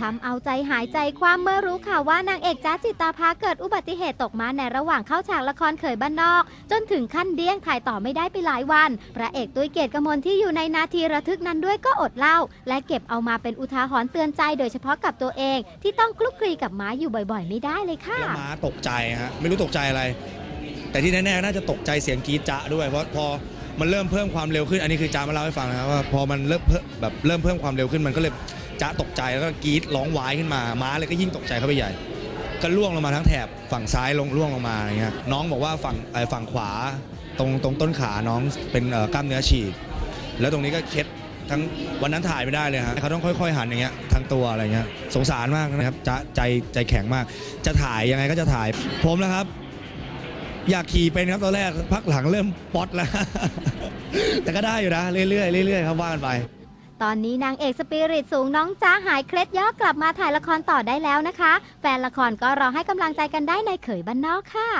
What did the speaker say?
ทำเอาใจหายใจความเมื่อรู้ข่าวว่านางเอกจ้าจิตาภาเกิดอุบัติเหตุตกมาในระหว่างเข้าฉากละครเขยบ้านนอก จนถึงขั้นเดี้ยงถ่ายต่อไม่ได้ไปหลายวัน พระเอกตุ้ยเกียรติกมลที่อยู่ในนาทีระทึกนั้นด้วยก็อดเล่า และเก็บเอามาเป็นอุทาหรณ์เตือนใจโดยเฉพาะกับตัวเอง ที่ต้องคลุกคลีกับม้าอยู่บ่อยๆ ไม่ได้เลยค่ะแล้วม้าตกใจฮะไม่รู้ตกใจอะไร แต่ที่แน่ๆน่าจะตกใจเสียงกรีดจะด้วยเพราะพอมันเริ่มเพิ่มความเร็วขึ้นอันนี้คือจ้ามาเล่าให้ฟังนะครับว่าพอมันเริ่มเพิ่มแบบเริ่มเพิ่มความเร็วขึ้นมันก็เลย จ้าตกใจแล้วก็กรีดร้องวายขึ้นมา ม้าเลยก็ยิ่งตกใจเข้าไปใหญ่ ก็ล่วงลงมาทั้งแถบฝั่งซ้ายลงล่วงลงมาอย่างเงี้ยน้องบอกว่าฝั่งเอ่อฝั่งขวาตรงตรงต้นขาน้องเป็นเอ่อกล้ามเนื้อฉีกแล้วตรงนี้ก็เคล็ดทั้งวันนั้นถ่ายไม่ได้เลยฮะเขาต้องค่อย ๆ หันอย่างเงี้ยทั้งตัวอะไรเงี้ยสงสารมากนะครับจะใจใจแข็งมาก จะถ่ายยังไงก็จะถ่าย ผมนะครับ อยากขี่เป็นครับตอนแรกพักหลังเริ่มป๊อตแล้ว แต่ก็ได้อยู่นะเรื่อยๆเรื่อยๆครับว่ากันไป ตอนนี้นางเอกสปิริตสูงน้องจ้าหายเคล็ดย่อกลับมาถ่ายละครต่อได้แล้วนะคะ แฟนละครก็รอให้กำลังใจกันได้ในเขยบ้านนอกค่ะ